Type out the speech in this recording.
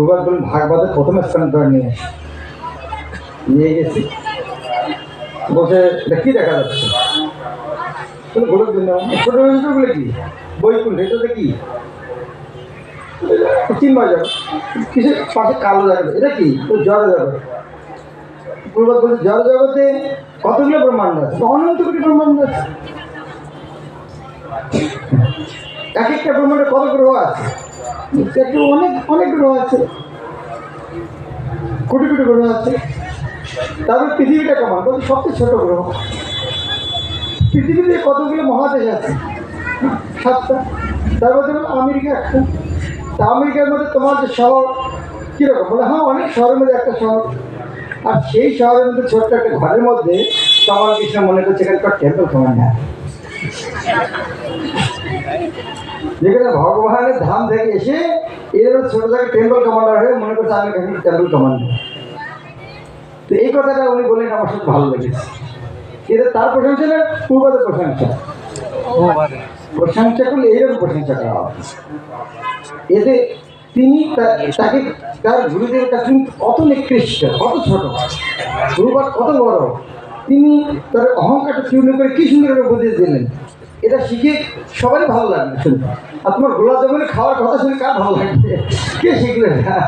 পূর্বাদ বলুন ভাগবতের প্রথম স্থান করে নিয়ে। নিয়ে গেছি। বসে এটা কী দেখা যাচ্ছে? গোলক ছোট বৃন্দাবনগুলো কি? বৈকুণ্ঠ এটাতে কি? চিন্ময় জগৎ কিসের পাশে কালো জগৎ এটা কি? তো জড় জগৎ। পূর্বক বলছে জড় জগতে কতগুলো ব্রহ্মাণ্ড আছে? অনন্ত কোটি ব্রহ্মাণ্ড আছে। এক একটা ব্রহ্মাণ্ডে কত গ্রহ আছে? একটু অনেক অনেক গ্রহ আছে। কোটি কোটি গ্রহ আছে। তারপর পৃথিবীটা কেমন? বলছে সবচেয়ে ছোট গ্রহ। পৃথিবীতে কতগুলো মহাদেশ আছে? সাতটা। তার মধ্যে আমেরিকা একটা। তা আমেরিকার মধ্যে তোমার যে শহর, কীরকম? বলে হ্যাঁ অনেক শহরের মধ্যে একটা শহর। আর সেই শহরের মধ্যে ছোট্ট একটা ঘরের মধ্যে তোমার কৃষ্ণ মনে করছে এখানকার টেম্পল তোমার না যেখানে ভগবানের ধাম থেকে এসে এরকম ছোট থেকে টেম্পল কমান্ডার হয়ে মনে করছে আমি এখানে টেম্পল কমান্ডার তো এই কথাটা উনি বললেন, আমার সাথে ভালো লেগেছে। এটা তার প্রশংসা না, পূর্বাদের প্রশংসা? প্রশংসা করলে এইরকম প্রশংসা করা এতে তিনি তাকে তার গুরুদেবের কাছে কত নিকৃষ্ট, কত ছোট। পূর্বাদ কত বড়। তিনি তার অহংকারটা চূর্ণ করে কি সুন্দর করে বুঝিয়ে দিলেন। এটা শিখে সবারই ভালো লাগবে আর তোমার গোলাপ জামুনের খাওয়ার কথা শুনে কার ভালো লাগবে? কে শিখলে? হ্যাঁ।